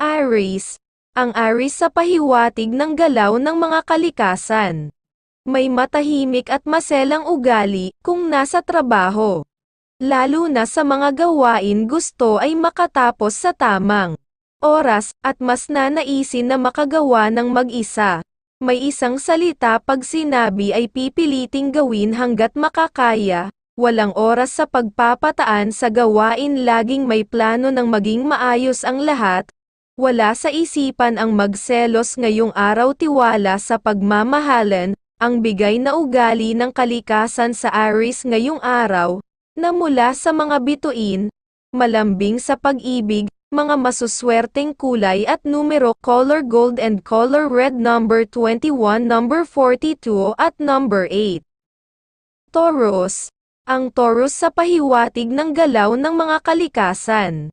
Aries, ang Aries sa pahiwatig ng galaw ng mga kalikasan. May matahimik at maselang ugali kung nasa trabaho. Lalo na sa mga gawain gusto ay makatapos sa tamang oras at mas nanaisin na makagawa ng mag-isa. May isang salita pag sinabi ay pipiliting gawin hanggat makakaya, walang oras sa pagpapataan sa gawain laging may plano ng maging maayos ang lahat, wala sa isipan ang magselos ngayong araw tiwala sa pagmamahalan, ang bigay na ugali ng kalikasan sa Aries ngayong araw, na mula sa mga bituin, malambing sa pag-ibig, mga masuswerteng kulay at numero color gold and color red number 21 number 42 at number 8. Taurus. Ang Taurus sa pahiwatig ng galaw ng mga kalikasan.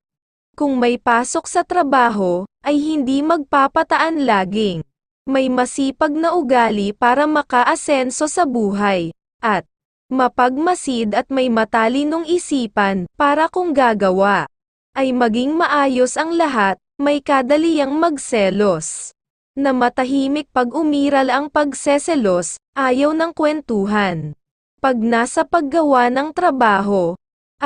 Kung may pasok sa trabaho, ay hindi magpapataan laging. May masipag na ugali para makaasenso sa buhay, at mapagmasid at may matalinong isipan para kung gagawa ay maging maayos ang lahat, may kadaliyang magselos. Na matahimik pag umiral ang pagseselos, ayaw ng kwentuhan. Pag nasa paggawa ng trabaho,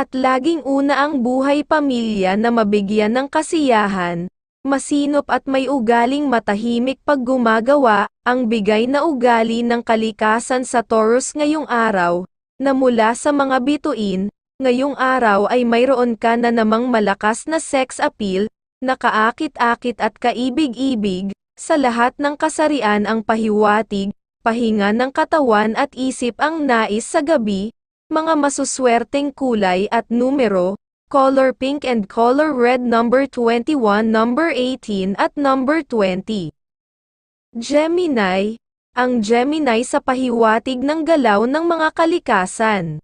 at laging una ang buhay pamilya na mabigyan ng kasiyahan, masinop at may ugaling matahimik pag gumagawa, ang bigay na ugali ng kalikasan sa Taurus ngayong araw, na mula sa mga bituin, ngayong araw ay mayroon ka na namang malakas na sex appeal, nakaakit-akit at kaibig-ibig, sa lahat ng kasarian ang pahiwatig, pahinga ng katawan at isip ang nais sa gabi, mga masuswerteng kulay at numero, color pink and color red number 21 number 18 at number 20. Gemini, ang Gemini sa pahiwatig ng galaw ng mga kalikasan.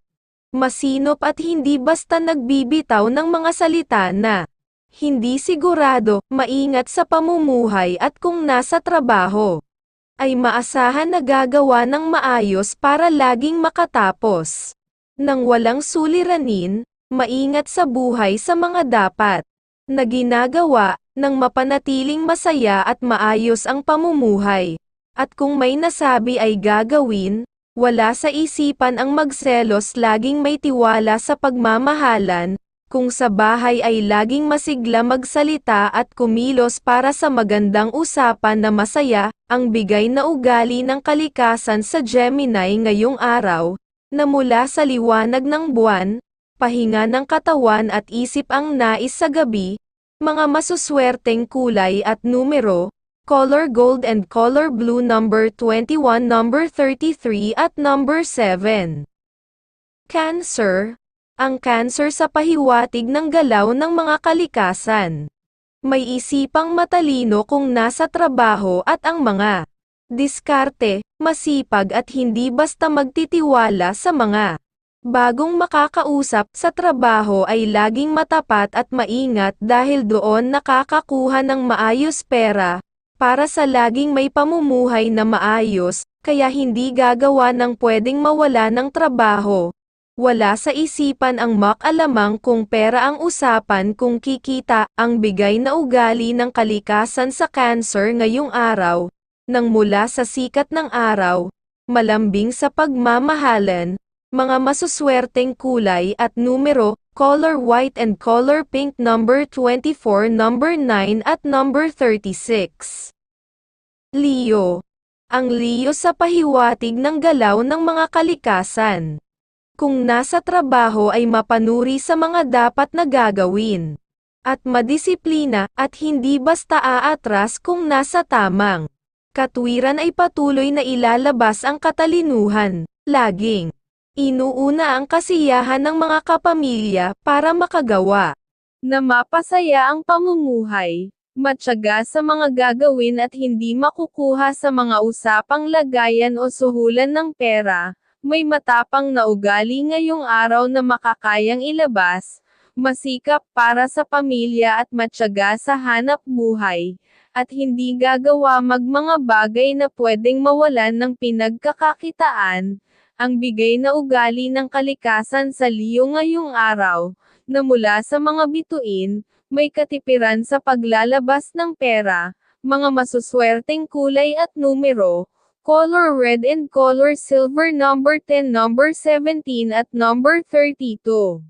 Masinop at hindi basta nagbibitaw ng mga salita na hindi sigurado, maingat sa pamumuhay at kung nasa trabaho ay maasahan na gagawa ng maayos para laging makatapos. Nang walang suliranin, maingat sa buhay sa mga dapat na ginagawa, nang mapanatiling masaya at maayos ang pamumuhay. At kung may nasabi ay gagawin, wala sa isipan ang magselos laging may tiwala sa pagmamahalan, kung sa bahay ay laging masigla magsalita at kumilos para sa magandang usapan na masaya, ang bigay na ugali ng kalikasan sa Gemini ngayong araw, na mula sa liwanag ng buwan, pahinga ng katawan at isip ang nais sa gabi, mga masuswerteng kulay at numero, color gold and color blue number 21 number 33 at number 7. Cancer, ang cancer sa pahiwatig ng galaw ng mga kalikasan. May isipang matalino kung nasa trabaho at ang mga diskarte, masipag at hindi basta magtitiwala sa mga bagong makakausap sa trabaho ay laging matapat at maingat dahil doon nakakakuha ng maayos pera, para sa laging may pamumuhay na maayos, kaya hindi gagawa ng pwedeng mawala ng trabaho. Wala sa isipan ang mak-alamang kung pera ang usapan kung kikita, ang bigay na ugali ng kalikasan sa cancer ngayong araw, nang mula sa sikat ng araw, malambing sa pagmamahalan, mga masuswerteng kulay at numero, color white and color pink number 24 number 9 at number 36. Leo. Ang Leo sa pahiwatig ng galaw ng mga kalikasan. Kung nasa trabaho ay mapanuri sa mga dapat na gagawin. At madisiplina, at hindi basta aatras kung nasa tamang katwiran ay patuloy na ilalabas ang katalinuhan, laging inuuna ang kasiyahan ng mga kapamilya para makagawa. Na mapasaya ang pamumuhay, matyaga sa mga gagawin at hindi makukuha sa mga usapang lagayan o suhulan ng pera, may matapang na ugali ngayong araw na makakayang ilabas, masikap para sa pamilya at matyaga sa hanap buhay, at hindi gagawa mag mga bagay na pwedeng mawalan ng pinagkakakitaan, ang bigay na ugali ng kalikasan sa Leo ngayong araw, na mula sa mga bituin, may katipiran sa paglalabas ng pera, mga masuswerteng kulay at numero, color red and color silver number 10, number 17 at number 32.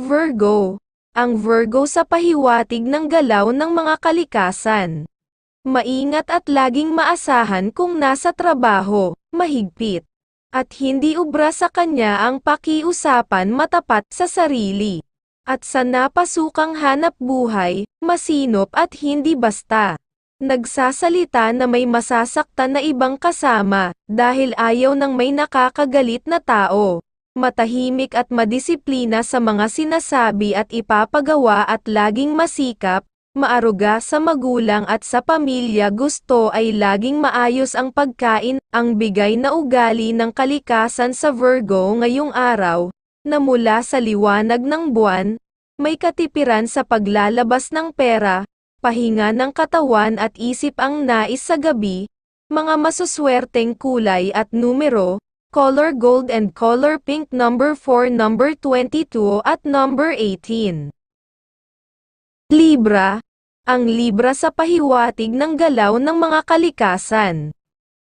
Virgo. Ang Virgo sa pahiwatig ng galaw ng mga kalikasan. Maingat at laging maasahan kung nasa trabaho, mahigpit. At hindi ubra sa kanya ang pakiusapan matapat sa sarili. At sa napasukang hanap buhay, masinop at hindi basta. Nagsasalita na may masasaktan na ibang kasama, dahil ayaw ng may nakakagalit na tao matahimik at madisiplina sa mga sinasabi at ipapagawa at laging masikap, maaruga sa magulang at sa pamilya. Gusto ay laging maayos ang pagkain, ang bigay na ugali ng kalikasan sa Virgo ngayong araw, na mula sa liwanag ng buwan, may katipiran sa paglalabas ng pera, pahinga ng katawan at isip ang nais sa gabi, mga masuswerteng kulay at numero, color gold and color pink number 4 number 22 at number 18. Libra. Ang Libra sa pahiwatig ng galaw ng mga kalikasan.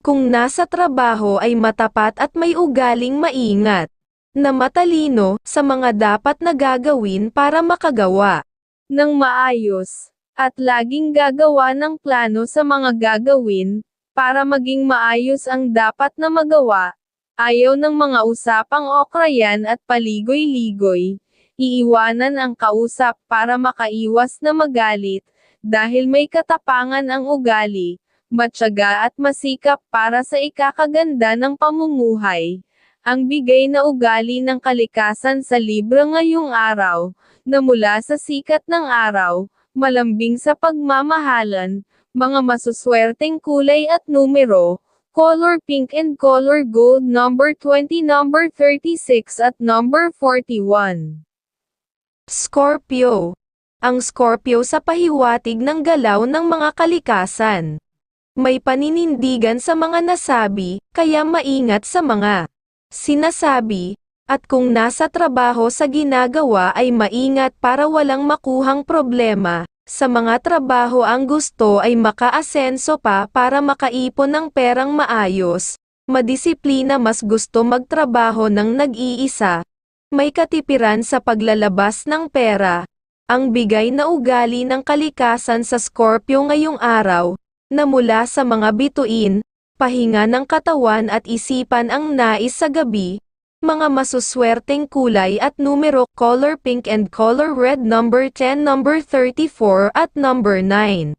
Kung nasa trabaho ay matapat at may ugaling maingat. Na matalino sa mga dapat na gagawin para makagawa. ng maayos, at laging gagawa ng plano sa mga gagawin, para maging maayos ang dapat na magawa, ayaw ng mga usapang okrayan at paligoy-ligoy, iiwanan ang kausap para makaiwas na magalit, dahil may katapangan ang ugali, matyaga at masikap para sa ikakaganda ng pamumuhay. Ang bigay na ugali ng kalikasan sa Libra ngayong araw, na mula sa sikat ng araw, malambing sa pagmamahalan, mga masuswerteng kulay at numero, color pink and color gold number 20 number 36 at number 41. Scorpio. Ang Scorpio sa pahiwatig ng galaw ng mga kalikasan. May paninindigan sa mga nasabi, kaya maingat sa mga sinasabi, at kung nasa trabaho sa ginagawa ay maingat para walang makuhang problema, sa mga trabaho ang gusto ay makaasenso pa para makaipon ng perang maayos, madisiplina mas gusto magtrabaho ng nag-iisa, may katipiran sa paglalabas ng pera, ang bigay na ugali ng kalikasan sa Scorpio ngayong araw, na mula sa mga bituin, pahinga ng katawan at isipan ang nais sa gabi, mga masuswerteng kulay at numero color pink and color red number 10 number 34 at number 9.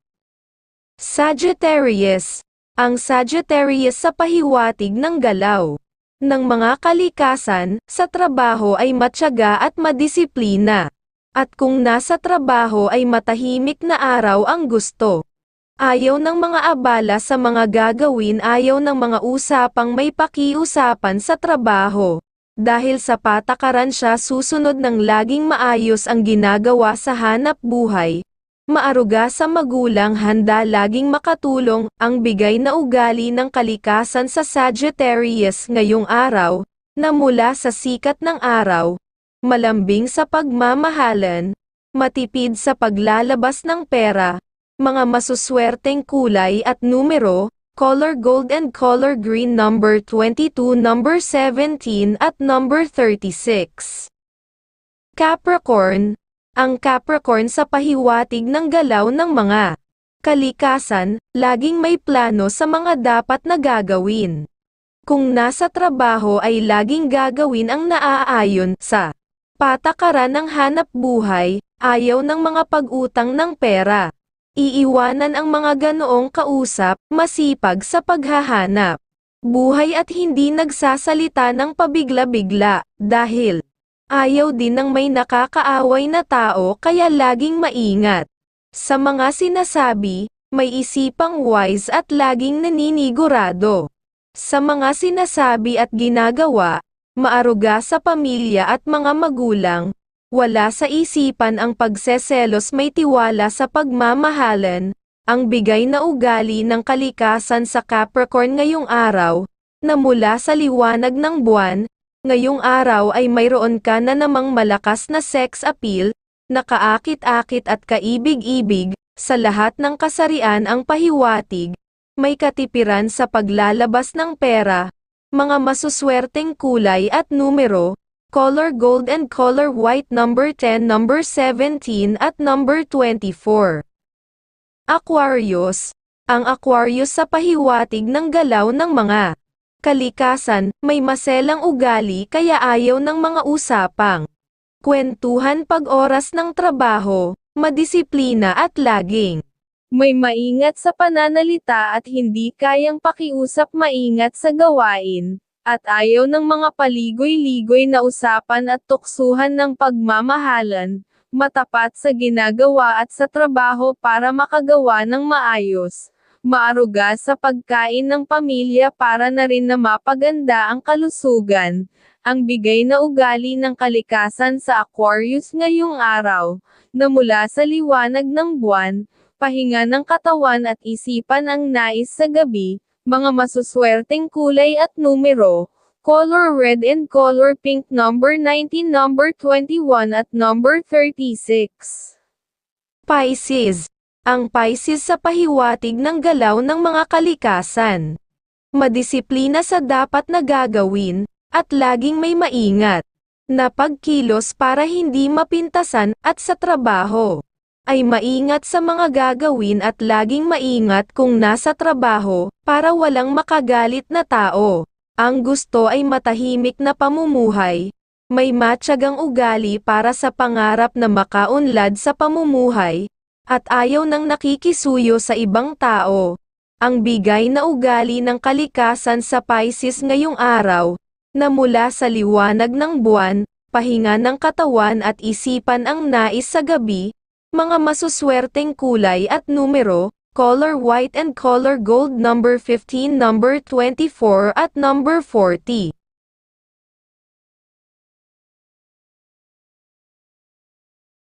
Sagittarius. Ang Sagittarius sa pahiwatig ng galaw ng mga kalikasan, sa trabaho ay matyaga at madisiplina. At kung nasa trabaho ay matahimik na araw ang gusto. Ayaw ng mga abala sa mga gagawin ayaw ng mga usapang may pakiusapan sa trabaho. Dahil sa patakaran siya susunod ng laging maayos ang ginagawa sa hanap buhay. Maaruga sa magulang handa laging makatulong, ang bigay na ugali ng kalikasan sa Sagittarius ngayong araw, na mula sa sikat ng araw, malambing sa pagmamahalan, matipid sa paglalabas ng pera, mga masuswerteng kulay at numero, color gold and color green number 22 number 17 at number 36. Capricorn, ang Capricorn sa pahiwatig ng galaw ng mga kalikasan, laging may plano sa mga dapat na gagawin. Kung nasa trabaho ay laging gagawin ang naaayon sa patakaran ng hanap buhay, ayaw ng mga pag-utang ng pera. Iiwanan ang mga ganoong kausap, masipag sa paghahanap. Buhay at hindi nagsasalita ng pabigla-bigla, dahil ayaw din ng may nakakaaway na tao kaya laging maingat. Sa mga sinasabi, may isipang wise at laging naninigurado. Sa mga sinasabi at ginagawa, maaruga sa pamilya at mga magulang, wala sa isipan ang pagseselos may tiwala sa pagmamahalan, ang bigay na ugali ng kalikasan sa Capricorn ngayong araw, na mula sa liwanag ng buwan, ngayong araw ay mayroon ka na namang malakas na sex appeal, Nakaakit-akit at kaibig-ibig, sa lahat ng kasarian ang pahiwatig, may katipiran sa paglalabas ng pera, mga masuswerteng kulay at numero, color gold and color white number 10, number 17 at number 24. Aquarius, ang Aquarius sa pahiwatig ng galaw ng mga kalikasan, may maselang ugali kaya ayaw ng mga usapang kwentuhan pag oras ng trabaho, madisiplina at laging May maingat sa pananalita at hindi kayang pakiusap maingat sa gawain, at ayaw ng mga paligoy-ligoy na usapan at tuksuhan ng pagmamahalan, matapat sa ginagawa at sa trabaho para makagawa ng maayos, maaruga sa pagkain ng pamilya para na rin na mapaganda ang kalusugan, ang bigay na ugali ng kalikasan sa Aquarius ngayong araw, na mula sa liwanag ng buwan, pahinga ng katawan at isipan ang nais sa gabi, mga masuswerteng kulay at numero, color red and color pink number 19 number 21 at number 36. Pisces. Ang Pisces sa pahiwatig ng galaw ng mga kalikasan. Madisiplina sa dapat na gagawin, at laging may maingat na pagkilos para hindi mapintasan at sa trabaho ay maingat sa mga gagawin at laging maingat kung nasa trabaho para walang makagalit na tao. Ang gusto ay matahimik na pamumuhay. May matyagang ugali para sa pangarap na makaunlad sa pamumuhay at ayaw ng nakikisuyo sa ibang tao. Ang bigay na ugali ng kalikasan sa Pisces ngayong araw, na mula sa liwanag ng buwan, pahinga ng katawan at isipan ang nais sa gabi, mga masuswerteng kulay at numero, color white and color gold number 15 number 24 at number 40.